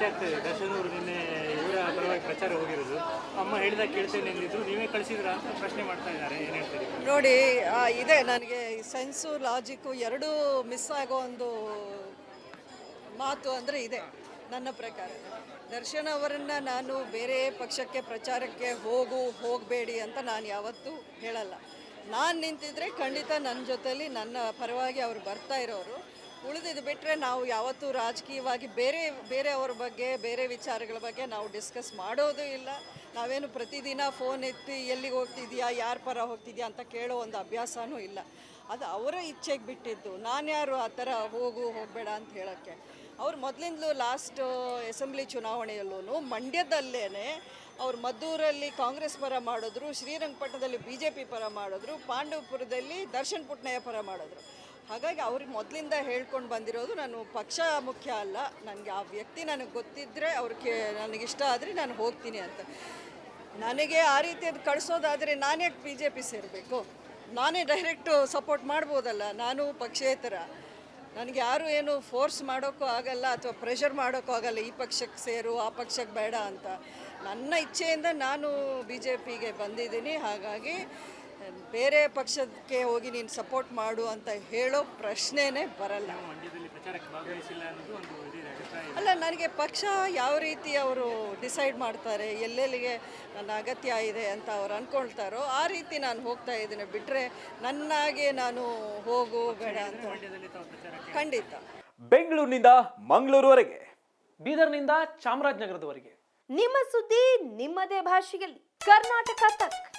ಚರ್ಚೆ ದರ್ಶನ್ ನಿನ್ನೆ ಇವರ ಪರವಾಗಿ ಪ್ರಚಾರ ಹೋಗಿರೋದು. ಅಮ್ಮ ಹೇಳಿದಾಗ ಕೇಳ್ತೇನೆ ಎಂದಿದ್ರು. ನೀವೇ ಕಳಿಸಿದ್ರ ಅಂತ ಪ್ರಶ್ನೆ ಮಾಡ್ತಾ ಇದ್ದಾರೆ. ಏನು ಹೇಳ್ತೀರಿ ನೋಡಿ ಇದೆ ನನಗೆ ಸೆನ್ಸು, ಲಾಜಿಕ್ಕು ಎರಡೂ ಮಿಸ್ ಆಗೋ ಒಂದು ಮಾತು ಅಂದರೆ ಇದೆ, ನನ್ನ ಪ್ರಕಾರ. ದರ್ಶನ್ ಅವರನ್ನು ನಾನು ಬೇರೆ ಪಕ್ಷಕ್ಕೆ, ಪ್ರಚಾರಕ್ಕೆ ಹೋಗು, ಹೋಗಬೇಡಿ ಅಂತ ನಾನು ಯಾವತ್ತೂ ಹೇಳಲ್ಲ. ನಾನು ನಿಂತಿದ್ರೆ ಖಂಡಿತ ನನ್ನ ಜೊತೆಯಲ್ಲಿ ನನ್ನ ಪರವಾಗಿ ಅವರು ಬರ್ತಾ ಇರೋರು. ಉಳಿದಿದ್ದು ಬಿಟ್ಟರೆ ನಾವು ಯಾವತ್ತೂ ರಾಜಕೀಯವಾಗಿ ಬೇರೆ ಬೇರೆಯವ್ರ ಬಗ್ಗೆ, ಬೇರೆ ವಿಚಾರಗಳ ಬಗ್ಗೆ ನಾವು ಡಿಸ್ಕಸ್ ಮಾಡೋದು ಇಲ್ಲ. ನಾವೇನು ಪ್ರತಿದಿನ ಫೋನ್ ಎತ್ತಿ ಎಲ್ಲಿಗೆ ಹೋಗ್ತಿದ್ಯಾ, ಯಾರ ಪರ ಹೋಗ್ತಿದ್ಯಾ ಅಂತ ಕೇಳೋ ಒಂದು ಅಭ್ಯಾಸನೂ ಇಲ್ಲ. ಅದು ಅವರ ಇಚ್ಛೆಗೆ ಬಿಟ್ಟಿದ್ದು. ನಾನು ಯಾರು ಆ ಥರ ಹೋಗು, ಹೋಗಬೇಡ ಅಂತ ಹೇಳೋಕ್ಕೆ. ಅವ್ರು ಮೊದಲಿಂದಲೂ ಲಾಸ್ಟ್ ಅಸೆಂಬ್ಲಿ ಚುನಾವಣೆಯಲ್ಲೂ ಮಂಡ್ಯದಲ್ಲೇ ಅವ್ರು ಮದ್ದೂರಲ್ಲಿ ಕಾಂಗ್ರೆಸ್ ಪರ ಮಾಡಿದ್ರು, ಶ್ರೀರಂಗಪಟ್ಟಣದಲ್ಲಿ ಬಿ ಜೆ ಪಿ ಪರ ಮಾಡಿದ್ರು, ಪಾಂಡವಪುರದಲ್ಲಿ ದರ್ಶನ್ ಪುಟ್ನಯ್ಯ ಪರ ಮಾಡಿದ್ರು. ಹಾಗಾಗಿ ಅವ್ರಿಗೆ ಮೊದಲಿಂದ ಹೇಳ್ಕೊಂಡು ಬಂದಿರೋದು ನಾನು ಪಕ್ಷ ಮುಖ್ಯ ಅಲ್ಲ. ನನಗೆ ಆ ವ್ಯಕ್ತಿ ನನಗೆ ಗೊತ್ತಿದ್ದರೆ ಅವ್ರಿಗೆ ನನಗಿಷ್ಟ ಆದರೆ ನಾನು ಹೋಗ್ತೀನಿ ಅಂತ. ನನಗೆ ಆ ರೀತಿಯದ್ದು ಕಳಿಸೋದಾದರೆ ನಾನೇ ಬಿ ಜೆ ಪಿ ಸೇರಬೇಕು. ನಾನೇ ಡೈರೆಕ್ಟು ಸಪೋರ್ಟ್ ಮಾಡ್ಬೋದಲ್ಲ. ನಾನು ಪಕ್ಷೇತರ. ನನಗೆ ಯಾರು ಏನು ಫೋರ್ಸ್ ಮಾಡೋಕ್ಕೂ ಆಗಲ್ಲ ಅಥವಾ ಪ್ರೆಷರ್ ಮಾಡೋಕ್ಕೂ ಆಗಲ್ಲ ಈ ಪಕ್ಷಕ್ಕೆ ಸೇರು, ಆ ಪಕ್ಷಕ್ಕೆ ಬೇಡ ಅಂತ. ನನ್ನ ಇಚ್ಛೆಯಿಂದ ನಾನು ಬಿ ಜೆ ಪಿಗೆ ಬಂದಿದ್ದೀನಿ. ಹಾಗಾಗಿ ಬೇರೆ ಪಕ್ಷಕ್ಕೆ ಹೋಗಿ ನೀನು ಸಪೋರ್ಟ್ ಮಾಡು ಅಂತ ಹೇಳೋ ಪ್ರಶ್ನೆನೇ ಬರಲ್ಲ. ಮಂಡ್ಯದಲ್ಲಿ ಪ್ರಚಾರಕ್ಕೆ ಭಾಗವಹಿಸಿಲ್ಲ ಅನ್ನೋದು ಒಂದು ಇದಿದೆ ಅಭಿಪ್ರಾಯ. ಅಲ್ಲ ನನಗೆ ಪಕ್ಷ ಯಾವ ರೀತಿ ಅವರು ಡಿಸೈಡ್ ಮಾಡ್ತಾರೆ ಎಲ್ಲೆಲ್ಲಿಗೆ ನನ್ನ ಅಗತ್ಯ ಇದೆ ಅಂತ ಅವ್ರು ಅಂದ್ಕೊಳ್ತಾರೋ ಆ ರೀತಿ ನಾನು ಹೋಗ್ತಾ ಇದ್ದೀನಿ. ಬಿಟ್ಟರೆ ನನ್ನಾಗೆ ನಾನು ಹೋಗು ಬೇಡ ಅಂತ. ಖಂಡಿತ. ಬೆಂಗಳೂರಿನಿಂದ ಮಂಗಳೂರುವರೆಗೆ. ಬೀದರ್ನಿಂದ ಚಾಮರಾಜನಗರದವರೆಗೆ. ನಿಮ್ಮ ಸುದ್ದಿ ನಿಮ್ಮದೇ ಭಾಷೆಯಲ್ಲಿ. ಕರ್ನಾಟಕ ತಕ್.